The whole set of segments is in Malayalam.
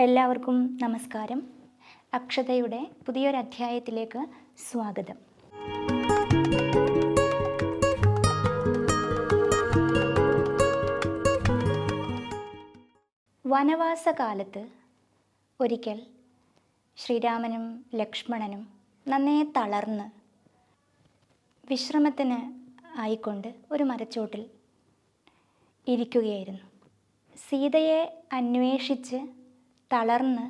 എല്ലാവർക്കും നമസ്കാരം. അക്ഷതയുടെ പുതിയൊരു അധ്യായത്തിലേക്ക് സ്വാഗതം. വനവാസകാലത്ത് ഒരിക്കൽ ശ്രീരാമനും ലക്ഷ്മണനും നന്നേ തളർന്ന് വിശ്രമത്തിന് ആയിക്കൊണ്ട് ഒരു മരച്ചോട്ടിൽ ഇരിക്കുകയായിരുന്നു. സീതയെ അന്വേഷിച്ച് തളർന്ന്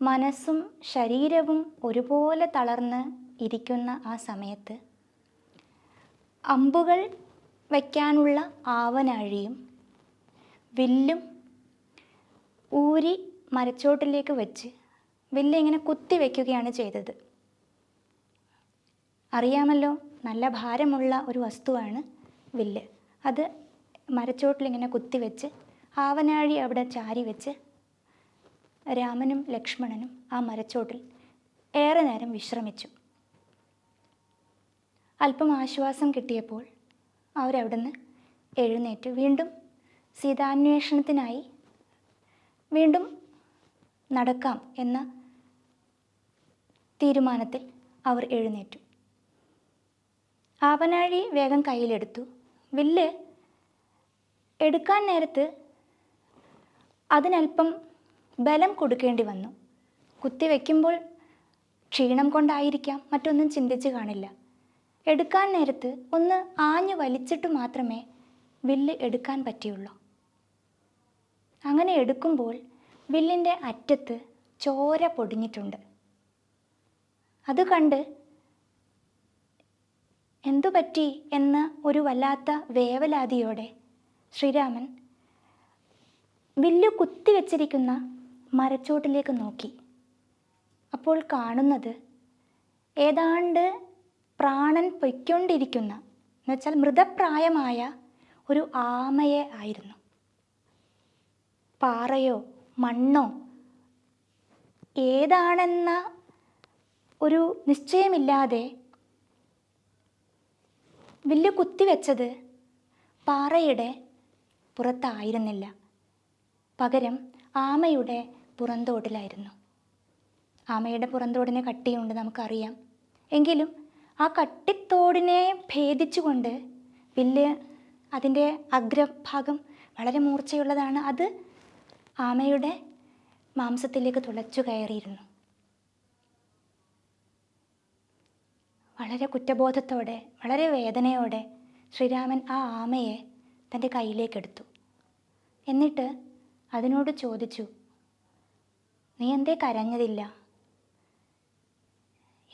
മനസ്സും ശരീരവും ഒരുപോലെ തളർന്ന് ഇരിക്കുന്ന ആ സമയത്ത് അമ്പുകൾ വയ്ക്കാനുള്ള ആവനാഴിയും വില്ലും ഊരി മരച്ചോട്ടിലേക്ക് വെച്ച് വില്ല് ഇങ്ങനെ കുത്തി വയ്ക്കുകയാണ് ചെയ്തത്. അറിയാമല്ലോ നല്ല ഭാരമുള്ള ഒരു വസ്തുവാണ് വില്ല്. അത് മരച്ചോട്ടിലിങ്ങനെ കുത്തിവെച്ച് ആവനാഴി അവിടെ ചാരി വെച്ച് രാമനും ലക്ഷ്മണനും ആ മരച്ചോട്ടിൽ ഏറെ നേരം വിശ്രമിച്ചു. അല്പം ആശ്വാസം കിട്ടിയപ്പോൾ അവരവിടുന്ന് എഴുന്നേറ്റ് വീണ്ടും സീതാന്വേഷണത്തിനായി വീണ്ടും നടക്കാം എന്ന തീരുമാനത്തിൽ അവർ എഴുന്നേറ്റു. ആവനാഴി വേഗം കയ്യിലെടുത്തു. വില്ല് എടുക്കാൻ നേരത്ത് അതിനല്പം ബലം കൊടുക്കേണ്ടി വന്നു. കുത്തിവെക്കുമ്പോൾ ക്ഷീണം കൊണ്ടായിരിക്കാം മറ്റൊന്നും ചിന്തിച്ച് കാണില്ല. എടുക്കാൻ നേരത്ത് ഒന്ന് ആഞ്ഞു വലിച്ചിട്ട് മാത്രമേ വില്ല് എടുക്കാൻ പറ്റിയുള്ളൂ. അങ്ങനെ എടുക്കുമ്പോൾ വില്ലിന്റെ അറ്റത്ത് ചോര പൊടിഞ്ഞിട്ടുണ്ട്. അത് കണ്ട് എന്തു പറ്റി? എന്ന ഒരു വല്ലാത്ത വേവലാതിയോടെ ശ്രീരാമൻ വില്ലു കുത്തിവെച്ചിരിക്കുന്ന മരച്ചോട്ടിലേക്ക് നോക്കി. അപ്പോൾ കാണുന്നത് ഏതാണ്ട് പ്രാണൻ പൊയ്ക്കൊണ്ടിരിക്കുന്ന എന്നുവെച്ചാൽ മൃതപ്രായമായ ഒരു ആമയെ ആയിരുന്നു. പാറയോ മണ്ണോ ഏതാണെന്ന ഒരു നിശ്ചയമില്ലാതെ വില്ല് കുത്തിവെച്ചത് പാറയുടെ പുറത്തായിരുന്നില്ല. പകരം ആമയുടെ പുറന്തോടിലായിരുന്നു ആമയുടെ പുറന്തോടിനെ കട്ടിയുണ്ട് നമുക്കറിയാം. എങ്കിലും ആ കട്ടിത്തോടിനെ ഭേദിച്ചുകൊണ്ട് വില്ല് അതിന്റെ അഗ്രഭാഗം വളരെ മൂർച്ചയുള്ളതാണ്. അത് ആമയുടെ മാംസത്തിലേക്ക് തുളച്ചു കയറിയിരുന്നു. വളരെ കുറ്റബോധത്തോടെ വളരെ വേദനയോടെ ശ്രീരാമൻ ആ ആമയെ തന്റെ കയ്യിലേക്കെടുത്തു. എന്നിട്ട് അതിനോട് ചോദിച്ചു നീ എന്തേ കരഞ്ഞതില്ല?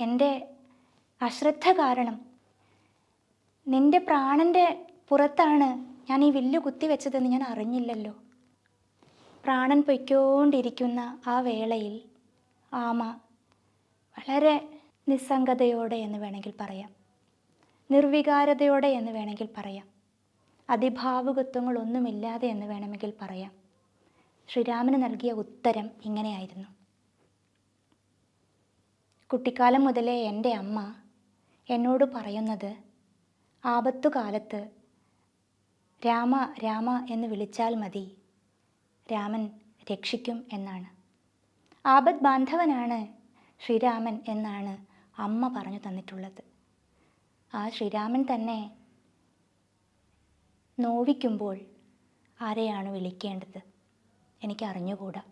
എന്റെ അശ്രദ്ധ കാരണം. നിന്റെ പ്രാണന്റെ പുറത്താണ് ഞാൻ ഈ വില്ല് കുത്തിവെച്ചതെന്ന് ഞാൻ അറിഞ്ഞില്ലല്ലോ. പ്രാണൻ പൊയ്ക്കോണ്ടിരിക്കുന്ന ആ വേളയിൽ ആമ വളരെ നിസ്സംഗതയോടെ എന്ന് വേണമെങ്കിൽ പറയാം. നിർവികാരതയോടെ എന്ന് വേണമെങ്കിൽ പറയാം. അതിഭാവുകത്വങ്ങളൊന്നുമില്ലാതെ എന്ന് വേണമെങ്കിൽ പറയാം. ശ്രീരാമന് നൽകിയ ഉത്തരം ഇങ്ങനെയായിരുന്നു. കുട്ടിക്കാലം മുതലേ എന്റെ അമ്മ എന്നോട് പറയുന്നത് ആപത്തുകാലത്ത് രാമ രാമ എന്ന് വിളിച്ചാൽ മതി രാമൻ രക്ഷിക്കും എന്നാണ്. ആപത് ബാന്ധവനാണ് ശ്രീരാമൻ എന്നാണ് അമ്മ പറഞ്ഞു തന്നിട്ടുള്ളത്. ആ ശ്രീരാമൻ തന്നെ നോവിക്കുമ്പോൾ ആരെയാണ് വിളിക്കേണ്ടത്? എനിക്ക് അറിഞ്ഞുകൂടാ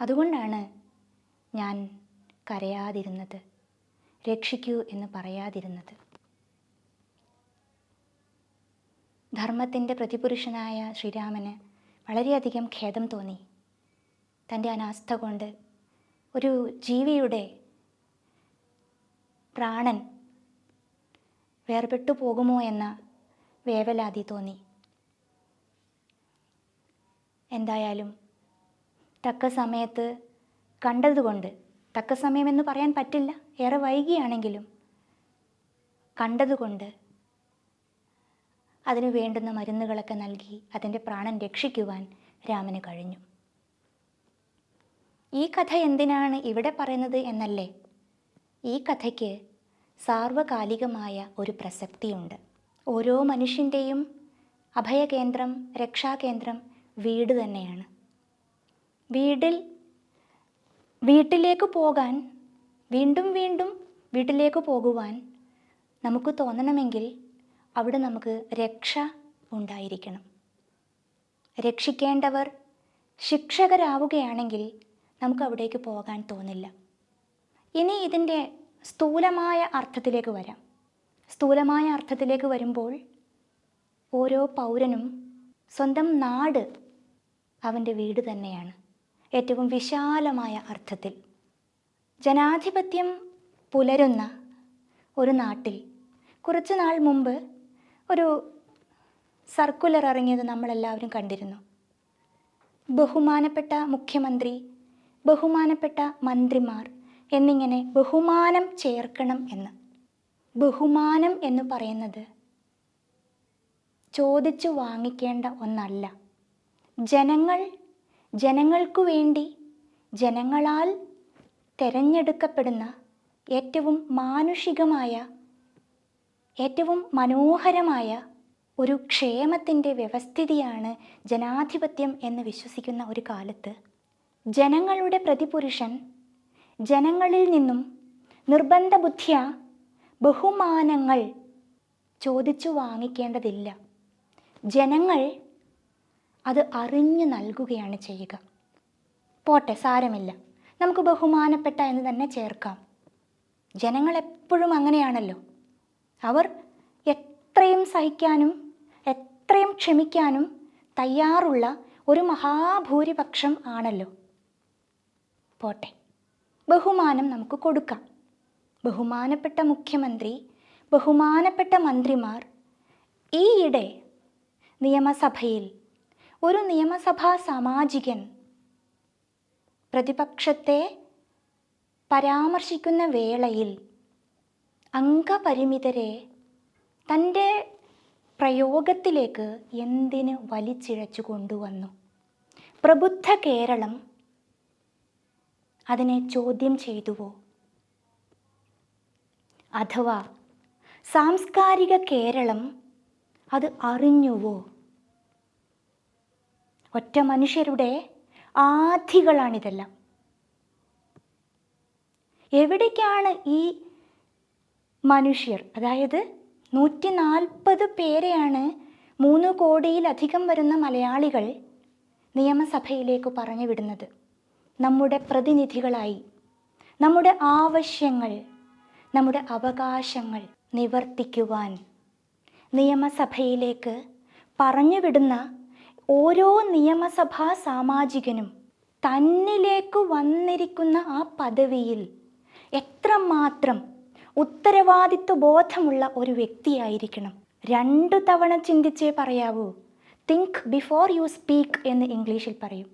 അതുകൊണ്ടാണ് ഞാൻ കരയാതിരുന്നത്. രക്ഷിക്കൂ എന്ന് പറയാതിരുന്നത്. ധർമ്മത്തിന്റെ പ്രതിപുരുഷനായ ശ്രീരാമന് വളരെയധികം ഖേദം തോന്നി. തന്റെ അനാസ്ഥ കൊണ്ട് ഒരു ജീവിയുടെ പ്രാണൻ വേർപെട്ടു പോകുമോ എന്ന വേവലാതി തോന്നി. എന്തായാലും തക്ക സമയത്ത് കണ്ടതുകൊണ്ട് തക്ക സമയമെന്ന് പറയാൻ പറ്റില്ല ഏറെ വൈകിയാണെങ്കിലും കണ്ടതുകൊണ്ട് അതിനു വേണ്ടുന്ന മരുന്നുകളൊക്കെ നൽകി അതിന്റെ പ്രാണൻ രക്ഷിക്കുവാൻ രാമന് കഴിഞ്ഞു. ഈ കഥ എന്തിനാണ് ഇവിടെ പറയുന്നത് എന്നല്ലേ? ഈ കഥയ്ക്ക് സാർവകാലികമായ ഒരു പ്രസക്തിയുണ്ട്. ഓരോ മനുഷ്യന്റെയും അഭയകേന്ദ്രം രക്ഷാകേന്ദ്രം വീട് തന്നെയാണ്. വീട്ടിൽ വീട്ടിലേക്ക് പോകാൻ വീണ്ടും വീണ്ടും വീട്ടിലേക്ക് പോകുവാൻ നമുക്ക് തോന്നണമെങ്കിൽ അവിടെ നമുക്ക് രക്ഷ ഉണ്ടായിരിക്കണം. രക്ഷിക്കേണ്ടവർ ശിക്ഷകരാവുകയാണെങ്കിൽ നമുക്ക് അവിടേക്ക് പോകാൻ തോന്നില്ല. ഇനി ഇതിന്റെ സ്ഥൂലമായ അർത്ഥത്തിലേക്ക് വരാം. സ്ഥൂലമായ അർത്ഥത്തിലേക്ക് വരുമ്പോൾ ഓരോ പൗരനും സ്വന്തം നാട് അവന്റെ വീട് തന്നെയാണ്. ഏറ്റവും വിശാലമായ അർത്ഥത്തിൽ. ജനാധിപത്യം പുലരുന്ന ഒരു നാട്ടിൽ കുറച്ച് നാൾ മുമ്പ് ഒരു സർക്കുലർ ഇറങ്ങിയത് നമ്മളെല്ലാവരും കണ്ടിരുന്നു. ബഹുമാനപ്പെട്ട മുഖ്യമന്ത്രി ബഹുമാനപ്പെട്ട മന്ത്രിമാർ എന്നിങ്ങനെ ബഹുമാനം ചേർക്കണം എന്ന്. ബഹുമാനം എന്ന് പറയുന്നത് ചോദിച്ചു വാങ്ങിക്കേണ്ട ഒന്നല്ല. ജനങ്ങൾ ജനങ്ങൾക്കു വേണ്ടി ജനങ്ങളാൽ തിരഞ്ഞെടുക്കപ്പെടുന്ന ഏറ്റവും മാനുഷികമായ ഏറ്റവും മനോഹരമായ ഒരു ക്ഷേമത്തിന്റെ വ്യവസ്ഥിതിയാണ് ജനാധിപത്യം എന്ന് വിശ്വസിക്കുന്ന ഒരു കാലത്ത്. ജനങ്ങളുടെ പ്രതിപുരുഷൻ ജനങ്ങളിൽ നിന്നും നിർബന്ധ ബുദ്ധിയ ബഹുമാനങ്ങൾ ചോദിച്ചു വാങ്ങിക്കേണ്ടതില്ല. ജനങ്ങൾ അത് അറിഞ്ഞു നൽകുകയാണ് ചെയ്യുക. പോട്ടെ സാരമില്ല. നമുക്ക് ബഹുമാനപ്പെട്ട എന്ന് തന്നെ ചേർക്കാം. ജനങ്ങൾ എപ്പോഴും അങ്ങനെയാണല്ലോ. അവർ എത്രയും സഹിക്കാനും എത്രയും ക്ഷമിക്കാനും തയ്യാറുള്ള ഒരു മഹാഭൂരിപക്ഷം ആണല്ലോ. പോട്ടെ ബഹുമാനം നമുക്ക് കൊടുക്കാം. ബഹുമാനപ്പെട്ട മുഖ്യമന്ത്രി ബഹുമാനപ്പെട്ട മന്ത്രിമാർ ഈയിടെ നിയമസഭയിൽ ഒരു നിയമസഭാ സാമാജികൻ പ്രതിപക്ഷത്തെ പരാമർശിക്കുന്ന വേളയിൽ അംഗപരിമിതരെ തന്റെ പ്രയോഗത്തിലേക്ക് എന്തിന് വലിച്ചിഴച്ചു കൊണ്ടുവന്നു? പ്രബുദ്ധ കേരളം അതിനെ ചോദ്യം ചെയ്തുവോ? അഥവാ സാംസ്കാരിക കേരളം അത് അറിഞ്ഞുവോ? ഒറ്റ മനുഷ്യരുടെ ആധികളാണിതെല്ലാം. എവിടേക്കാണ് ഈ മനുഷ്യർ? അതായത് നൂറ്റി നാൽപ്പത് പേരെയാണ് മൂന്ന് കോടിയിലധികം വരുന്ന മലയാളികൾ നിയമസഭയിലേക്ക് പറഞ്ഞു വിടുന്നത്. നമ്മുടെ പ്രതിനിധികളായി. നമ്മുടെ ആവശ്യങ്ങൾ നമ്മുടെ അവകാശങ്ങൾ നിവർത്തിക്കുവാൻ നിയമസഭയിലേക്ക് പറഞ്ഞു വിടുന്ന ഓരോ നിയമസഭാ സാമാജികനും തന്നിലേക്ക് വന്നിരിക്കുന്ന ആ പദവിയിൽ എത്രമാത്രം ഉത്തരവാദിത്വ ബോധമുള്ള ഒരു വ്യക്തിയായിരിക്കണം. രണ്ടു തവണ ചിന്തിച്ചേ പറയാവൂ. തിങ്ക് ബിഫോർ യു സ്പീക്ക് എന്ന് ഇംഗ്ലീഷിൽ പറയും.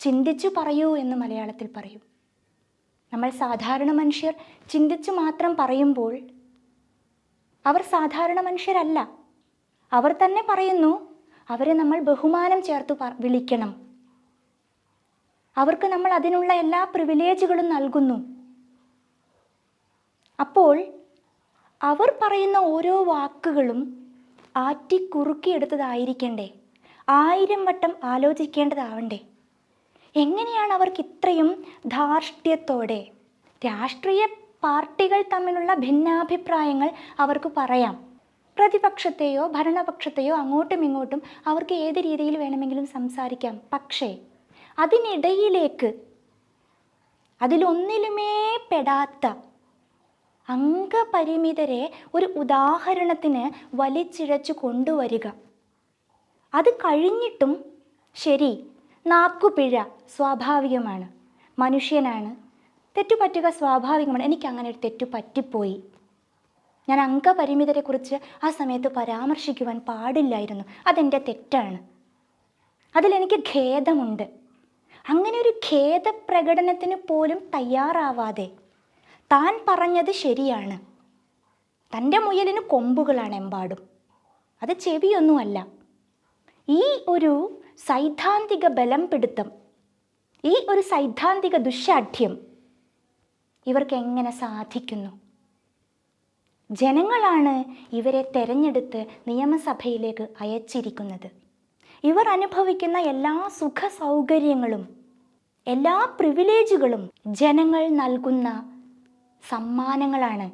ചിന്തിച്ചു പറയൂ എന്ന് മലയാളത്തിൽ പറയും. നമ്മൾ സാധാരണ മനുഷ്യർ ചിന്തിച്ചു മാത്രം പറയുമ്പോൾ അവർ സാധാരണ മനുഷ്യരല്ല. അവർ തന്നെ പറയുന്നു അവരെ നമ്മൾ ബഹുമാനം ചേർത്ത് വിളിക്കണം. അവർക്ക് നമ്മൾ അതിനുള്ള എല്ലാ പ്രിവിലേജുകളും നൽകുന്നു. അപ്പോൾ അവർ പറയുന്ന ഓരോ വാക്കുകളും ആറ്റിക്കുറുക്കിയെടുത്തതായിരിക്കണ്ടേ ആയിരം വട്ടം ആലോചിക്കേണ്ടതാവണ്ടേ? എങ്ങനെയാണ് അവർക്ക് ഇത്രയും ധാർഷ്ട്യത്തോടെ? രാഷ്ട്രീയ പാർട്ടികൾ തമ്മിലുള്ള ഭിന്നാഭിപ്രായങ്ങൾ അവർക്ക് പറയാം. പ്രതിപക്ഷത്തെയോ ഭരണപക്ഷത്തെയോ അങ്ങോട്ടും ഇങ്ങോട്ടും അവർക്ക് ഏത് രീതിയിൽ വേണമെങ്കിലും സംസാരിക്കാം. പക്ഷേ അതിനിടയിലേക്ക് അതിലൊന്നിലുമേ പെടാത്ത അംഗപരിമിതരെ ഒരു ഉദാഹരണത്തിന് വലിച്ചിഴച്ചു കൊണ്ടുവരിക. അത് കഴിഞ്ഞിട്ടും ശരി നാക്കുപിഴ സ്വാഭാവികമാണ്. മനുഷ്യനാണ്. തെറ്റുപറ്റുക സ്വാഭാവികമാണ്. എനിക്കങ്ങനെ ഒരു തെറ്റു പറ്റിപ്പോയി. ഞാൻ അംഗപരിമിതരെക്കുറിച്ച് ആ സമയത്ത് പരാമർശിക്കുവാൻ പാടില്ലായിരുന്നു. അതെന്റെ തെറ്റാണ്. അതിലെനിക്ക് ഖേദമുണ്ട്. അങ്ങനെ ഒരു ഖേദപ്രകടനത്തിന് പോലും തയ്യാറാവാതെ താൻ പറഞ്ഞത് ശരിയാണ്. തന്റെ മുയലിന് കൊമ്പുകളാണ് എമ്പാടും. അത് ചെവിയൊന്നുമല്ല. ഈ ഒരു സൈദ്ധാന്തിക ബലം പിടുത്തം ഈ ഒരു സൈദ്ധാന്തിക ദുശാഠ്യം ഇവർക്ക് എങ്ങനെ സാധിക്കുന്നു? ജനങ്ങളാണ് ഇവരെ തെരഞ്ഞെടുത്ത് നിയമസഭയിലേക്ക് അയച്ചിരിക്കുന്നത്. ഇവർ അനുഭവിക്കുന്ന എല്ലാ സുഖ സൗകര്യങ്ങളും എല്ലാ പ്രിവിലേജുകളും ജനങ്ങൾ നൽകുന്ന സമ്മാനങ്ങളാണ്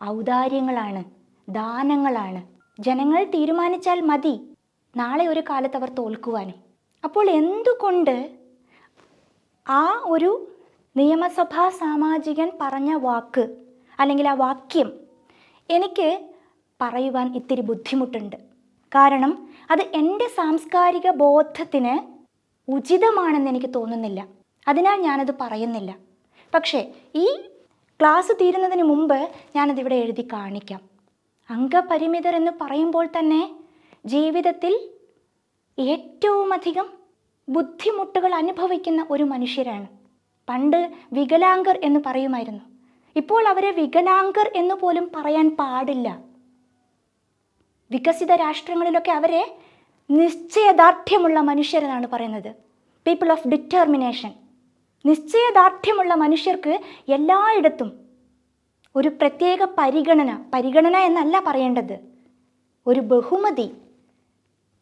ഔദാര്യങ്ങളാണ് ദാനങ്ങളാണ്. ജനങ്ങൾ തീരുമാനിച്ചാൽ മതി നാളെ ഒരു കാലത്ത് അവർ തോൽക്കുവാനും അപ്പോൾ എന്തുകൊണ്ട് ആ ഒരു നിയമസഭാ സാമാജികൻ പറഞ്ഞ വാക്ക് അല്ലെങ്കിൽ ആ വാക്യം എനിക്ക് പറയുവാൻ ഇത്തിരി ബുദ്ധിമുട്ടുണ്ട്. കാരണം അത് എന്റെ സാംസ്കാരിക ബോധത്തിന് ഉചിതമാണെന്ന് എനിക്ക് തോന്നുന്നില്ല. അതിനാൽ ഞാനത് പറയുന്നില്ല. പക്ഷേ ഈ ക്ലാസ് തീരുന്നതിന് മുമ്പ് ഞാനതിവിടെ എഴുതി കാണിക്കാം. അംഗപരിമിതർ എന്ന് പറയുമ്പോൾ തന്നെ ജീവിതത്തിൽ ഏറ്റവുമധികം ബുദ്ധിമുട്ടുകൾ അനുഭവിക്കുന്ന ഒരു മനുഷ്യരാണ്. പണ്ട് വികലാംഗർ എന്ന് പറയുമായിരുന്നു. ഇപ്പോൾ അവരെ വികലാംഗർ എന്ന് പോലും പറയാൻ പാടില്ല. വികസിത രാഷ്ട്രങ്ങളിലൊക്കെ അവരെ നിശ്ചയദാർഢ്യമുള്ള മനുഷ്യരെന്നാണ് പറയുന്നത്. പീപ്പിൾ ഓഫ് ഡിറ്റർമിനേഷൻ നിശ്ചയദാർഢ്യമുള്ള മനുഷ്യർക്ക് എല്ലായിടത്തും ഒരു പ്രത്യേക പരിഗണന പരിഗണന എന്നല്ല പറയേണ്ടത്. ഒരു ബഹുമതി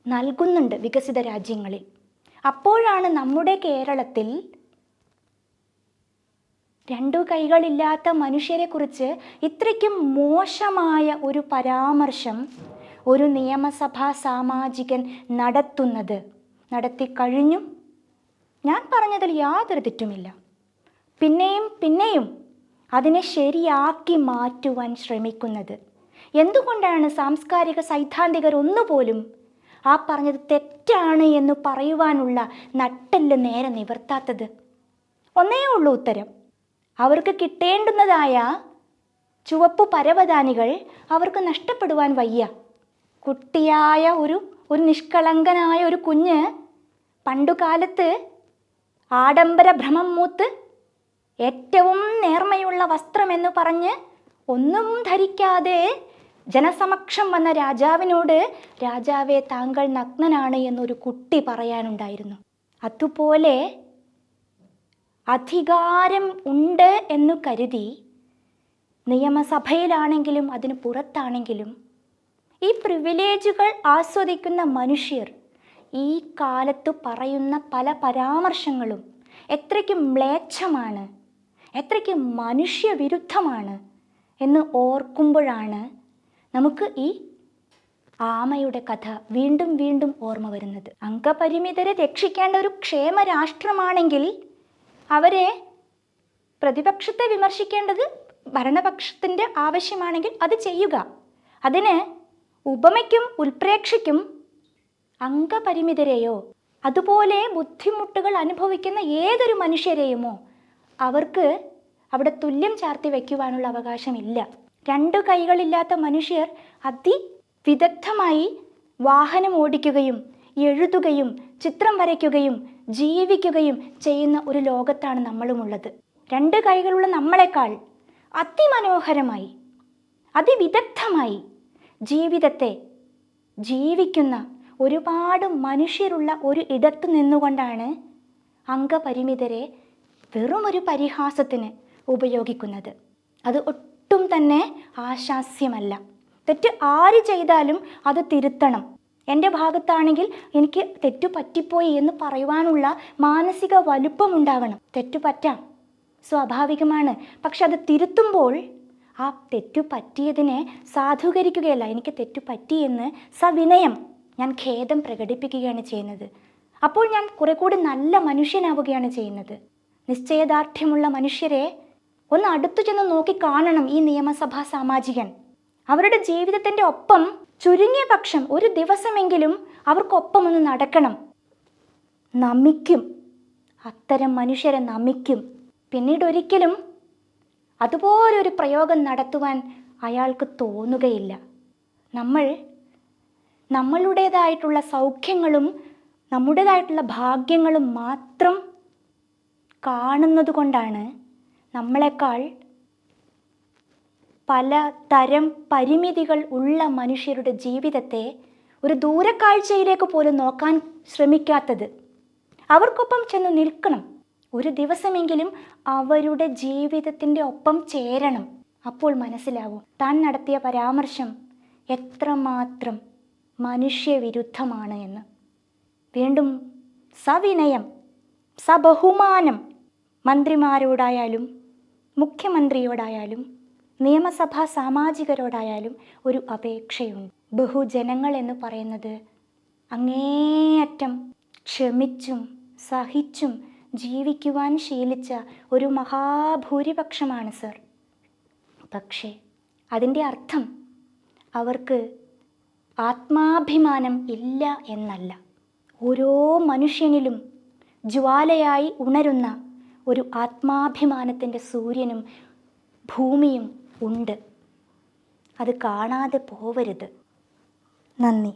നൽകുന്നുണ്ട് വികസിത രാജ്യങ്ങളിൽ. അപ്പോഴാണ് നമ്മുടെ കേരളത്തിൽ രണ്ടു കൈകളില്ലാത്ത മനുഷ്യരെക്കുറിച്ച് ഇത്രയ്ക്കും മോശമായ ഒരു പരാമർശം ഒരു നിയമസഭാ സാമാജികൻ നടത്തുന്നത്. നടത്തി കഴിഞ്ഞു. ഞാൻ പറഞ്ഞതിൽ യാതൊരു തെറ്റുമില്ല. പിന്നെയും പിന്നെയും അതിനെ ശരിയാക്കി മാറ്റുവാൻ ശ്രമിക്കുന്നത്. എന്തുകൊണ്ടാണ് സാംസ്കാരിക സൈദ്ധാന്തികർ ഒന്നുപോലും ആ പറഞ്ഞത് തെറ്റാണ് എന്ന് പറയുവാനുള്ള നട്ടെല്ല് നേരെ നിവർത്താത്തത്? ഒന്നേ ഉള്ളൂ ഉത്തരം. അവർക്ക് കിട്ടേണ്ടുന്നതായ ചുവപ്പ് പരവതാനികൾ അവർക്ക് നഷ്ടപ്പെടുവാൻ വയ്യ. കുട്ടിയായ ഒരു ഒരു നിഷ്കളങ്കനായ ഒരു കുഞ്ഞ് പണ്ടുകാലത്ത് ആഡംബര ഭ്രമം മൂത്ത് ഏറ്റവും നേർമയുള്ള വസ്ത്രമെന്ന് പറഞ്ഞ് ഒന്നും ധരിക്കാതെ ജനസമക്ഷം വന്ന രാജാവിനോട് രാജാവെ താങ്കൾ നഗ്നനാണ് എന്നൊരു കുട്ടി പറയാനുണ്ടായിരുന്നു. അതുപോലെ അധികാരം ഉണ്ട് എന്ന് കരുതി നിയമസഭയിലാണെങ്കിലും അതിന് പുറത്താണെങ്കിലും ഈ പ്രിവിലേജുകൾ ആസ്വദിക്കുന്ന മനുഷ്യർ ഈ കാലത്ത് പറയുന്ന പല പരാമർശങ്ങളും എത്രയ്ക്ക് മ്ലേച്ഛമാണ് എത്രയ്ക്ക് മനുഷ്യവിരുദ്ധമാണ് എന്ന് ഓർക്കുമ്പോഴാണ് നമുക്ക് ഈ ആമയുടെ കഥ വീണ്ടും വീണ്ടും ഓർമ്മ വരുന്നത്. അംഗപരിമിതരെ രക്ഷിക്കേണ്ട ഒരു ക്ഷേമ രാഷ്ട്രമാണെങ്കിൽ അവരെ പ്രതിപക്ഷത്തെ വിമർശിക്കേണ്ടത് ഭരണപക്ഷത്തിന്റെ ആവശ്യമാണെങ്കിൽ അത് ചെയ്യുക. അതിന് ഉപമയ്ക്കും ഉൽപ്രേക്ഷയ്ക്കും അംഗപരിമിതരെയോ അതുപോലെ ബുദ്ധിമുട്ടുകൾ അനുഭവിക്കുന്ന ഏതൊരു മനുഷ്യരെയുമോ അവർക്ക് അവിടെ തുല്യം ചാർത്തി വയ്ക്കുവാനുള്ള അവകാശമില്ല. രണ്ടു കൈകളില്ലാത്ത മനുഷ്യർ അതി അതിവിദഗ്ധമായി വാഹനം ഓടിക്കുകയും എഴുതുകയും ചിത്രം വരയ്ക്കുകയും ജീവിക്കുകയും ചെയ്യുന്ന ഒരു ലോകത്താണ് നമ്മളുമുള്ളത്. രണ്ട് കൈകളുള്ള നമ്മളെക്കാൾ അതിമനോഹരമായി അതിവിദഗ്ധമായി ജീവിതത്തെ ജീവിക്കുന്ന ഒരുപാട് മനുഷ്യരുള്ള ഒരു ഇടത്ത് നിന്നുകൊണ്ടാണ് അംഗപരിമിതരെ വെറുമൊരു പരിഹാസത്തിന് ഉപയോഗിക്കുന്നത്. അത് ഒട്ടും തന്നെ ആശാസ്യമല്ല. തെറ്റ് ആര് ചെയ്താലും അത് തിരുത്തണം. എന്റെ ഭാഗത്താണെങ്കിൽ എനിക്ക് തെറ്റു പറ്റിപ്പോയി എന്ന് പറയുവാനുള്ള മാനസിക വലുപ്പമുണ്ടാവണം. തെറ്റു പറ്റാം. സ്വാഭാവികമാണ്. പക്ഷെ അത് തിരുത്തുമ്പോൾ ആ തെറ്റു പറ്റിയതിനെ സാധൂകരിക്കുകയല്ല. എനിക്ക് തെറ്റു പറ്റിയെന്ന് സവിനയം ഞാൻ ഖേദം പ്രകടിപ്പിക്കുകയാണ് ചെയ്യുന്നത്. അപ്പോൾ ഞാൻ കുറെ കൂടി നല്ല മനുഷ്യനാവുകയാണ് ചെയ്യുന്നത്. നിശ്ചയദാർഢ്യമുള്ള മനുഷ്യരെ ഒന്ന് അടുത്തു ചെന്ന് നോക്കി കാണണം ഈ നിയമസഭാ സാമാജികൻ. അവരുടെ ജീവിതത്തിന്റെ ഒപ്പം ചുരുങ്ങിയ പക്ഷം ഒരു ദിവസമെങ്കിലും അവർക്കൊപ്പം ഒന്ന് നടക്കണം. നമിക്കും. അത്തരം മനുഷ്യരെ നമിക്കും. പിന്നീട് ഒരിക്കലും അതുപോലൊരു പ്രയോഗം നടത്തുവാൻ അയാൾക്ക് തോന്നുകയില്ല. നമ്മൾ നമ്മളുടേതായിട്ടുള്ള സൗഖ്യങ്ങളും നമ്മുടേതായിട്ടുള്ള ഭാഗ്യങ്ങളും മാത്രം കാണുന്നത് കൊണ്ടാണ് നമ്മളെക്കാൾ പല തരം പരിമിതികൾ ഉള്ള മനുഷ്യരുടെ ജീവിതത്തെ ഒരു ദൂരക്കാഴ്ചയിലേക്ക് പോലും നോക്കാൻ ശ്രമിക്കാത്തത്. അവർക്കൊപ്പം ചെന്ന് നിൽക്കണം. ഒരു ദിവസമെങ്കിലും അവരുടെ ജീവിതത്തിന്റെ ഒപ്പം ചേരണം. അപ്പോൾ മനസ്സിലാവും താൻ നടത്തിയ പരാമർശം എത്രമാത്രം മനുഷ്യവിരുദ്ധമാണ് എന്ന്. വീണ്ടും സവിനയം സബഹുമാനം മന്ത്രിമാരോടായാലും മുഖ്യമന്ത്രിയോടായാലും നിയമസഭാ സാമാജികരോടായാലും ഒരു അപേക്ഷയുണ്ട്. ബഹുജനങ്ങൾ എന്ന് പറയുന്നത് അങ്ങേയറ്റം ക്ഷമിച്ചും സഹിച്ചും ജീവിക്കുവാൻ ശീലിച്ച ഒരു മഹാഭൂരിപക്ഷമാണ് സർ. പക്ഷേ അതിന്റെ അർത്ഥം അവർക്ക് ആത്മാഭിമാനം ഇല്ല എന്നല്ല. ഓരോ മനുഷ്യനിലും ജ്വാലയായി ഉണരുന്ന ഒരു ആത്മാഭിമാനത്തിന്റെ സൂര്യനും ഭൂമിയും ഉണ്ട്. അത് കാണാതെ പോവരുത്. നന്ദി.